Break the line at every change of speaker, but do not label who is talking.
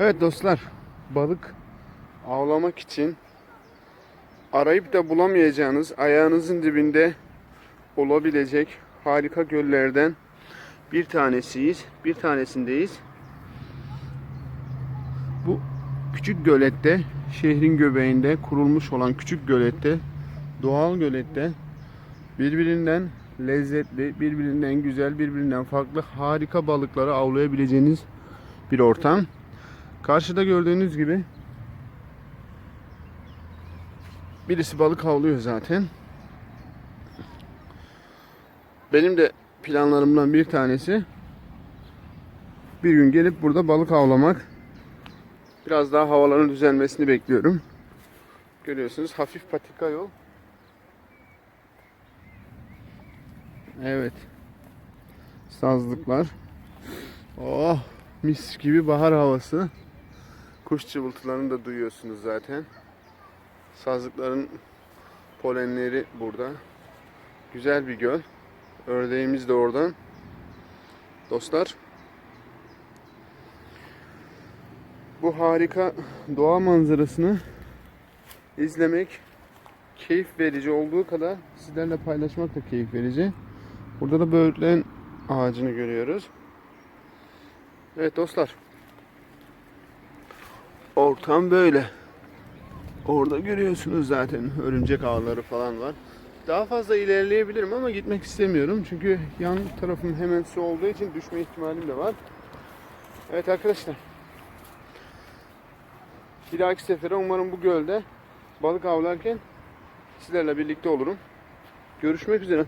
Evet dostlar, balık avlamak için arayıp da bulamayacağınız ayağınızın dibinde olabilecek harika göllerden bir tanesiyiz. Bir tanesindeyiz. Bu küçük gölette, şehrin göbeğinde kurulmuş olan küçük gölette, doğal gölette birbirinden lezzetli, birbirinden güzel, birbirinden farklı harika balıkları avlayabileceğiniz bir ortam. Karşıda gördüğünüz gibi birisi balık avlıyor zaten. Benim de planlarımdan bir tanesi bir gün gelip burada balık avlamak. Biraz daha havaların düzelmesini bekliyorum. Görüyorsunuz hafif patika yol. Evet. Sazlıklar. Oh mis gibi bahar havası. Kuş cıvıltılarını da duyuyorsunuz zaten. Sazlıkların polenleri burada. Güzel bir göl. Ördeğimiz de oradan. Dostlar. Bu harika doğa manzarasını izlemek keyif verici olduğu kadar sizlerle paylaşmak da keyif verici. Burada da böğürtlen ağacını görüyoruz. Evet dostlar. Ortam böyle. Orada görüyorsunuz zaten örümcek ağları falan var. Daha fazla ilerleyebilirim ama gitmek istemiyorum. Çünkü yan tarafım hemen su olduğu için düşme ihtimalim de var. Evet arkadaşlar. Bir dahaki sefere umarım bu gölde balık avlarken sizlerle birlikte olurum. Görüşmek üzere.